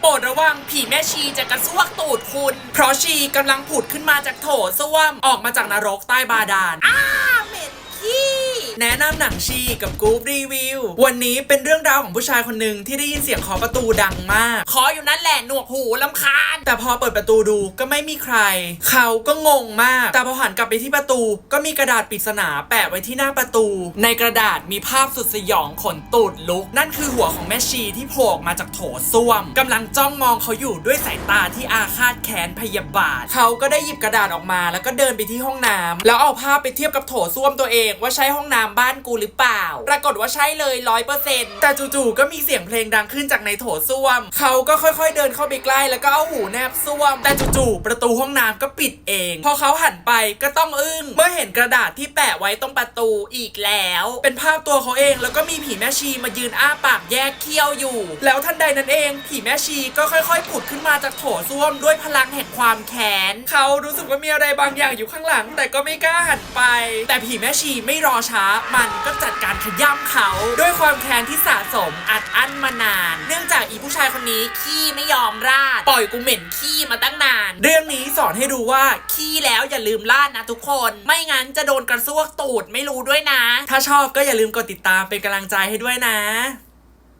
โปรดระวังผีแม่ชีจะกระซวกตูดคุณ เพราะชีกำลังผุดขึ้นมาจากโถส้วมออกมาจากนรกใต้บาดาลอ้า แนะนำหนังชีกับกรุ๊ปรีวิว วันนี้เป็นเรื่องราวของผู้ชายคนหนึ่งที่ได้ยินเสียงเคาะประตูดังมากขออยู่นั่นแหละหนวกหูลำคาญ แต่พอเปิดประตูดูก็ไม่มีใคร เขาก็งงมาก แต่พอหันกลับไปที่ประตู ก็มีกระดาษปริศนาแปะไว้ที่หน้าประตู ในกระดาษมีภาพสุดสยองขนตูดลุก นั่นคือหัวของแม่ชีที่โผล่ออกมาจากโถส้วมกำลังจ้องมองเขาอยู่ด้วยสายตาที่อาฆาตแค้นพยาบาท เขาก็ได้หยิบกระดาษออกมา แล้วก็เดินไปที่ห้องน้ำแล้วเอาภาพไปเทียบกับโถส้วมตัวเองว่าใช่ห้องน้ำบ้านกูหรือเปล่า ปรากฏว่าใช่เลยร้อยเปอร์เซ็นต์แต่จู่ๆก็มีเสียงเพลงดังขึ้นจากในโถส้วม เขาก็ค่อยๆเดินเข้าไปใกล้แล้วก็เอาหูแนบส้วม แต่จู่ๆประตูห้องน้ำก็ปิดเอง พอเขาหันไปก็ต้องอึ้ง เมื่อเห็นกระดาษที่แปะไว้ตรงประตูอีกแล้ว เป็นภาพตัวเขาเองแล้วก็มีผีแม่ชีมายืนอ้าปากแยกเขี้ยวอยู่ แล้วทันใดนั้นเอง ผีแม่ชีก็ค่อยๆผุดขึ้นมาจากโถส้วมด้วยพลังแห่งความแค้นเขารู้สึกว่ามีอะไรบางอย่างอยู่ข้างหลัง แต่ก็ไม่กล้าหันไป แต่ผีแม่ชีไม่รอช้ามันก็จัดการขย้ำเขาด้วยความแค้นที่สะสมอัดอั้นมานาน เนื่องจากอีผู้ชายคนนี้ขี้ไม่ยอมราด ปล่อยกูเหม็นขี้มาตั้งนาน เรื่องนี้สอนให้ดูว่าขี้แล้วอย่าลืมราดนะทุกคน ไม่งั้นจะโดนกระซวกตูดไม่รู้ด้วยนะ ถ้าชอบก็อย่าลืมกดติดตามเป็นกำลังใจให้ด้วยนะ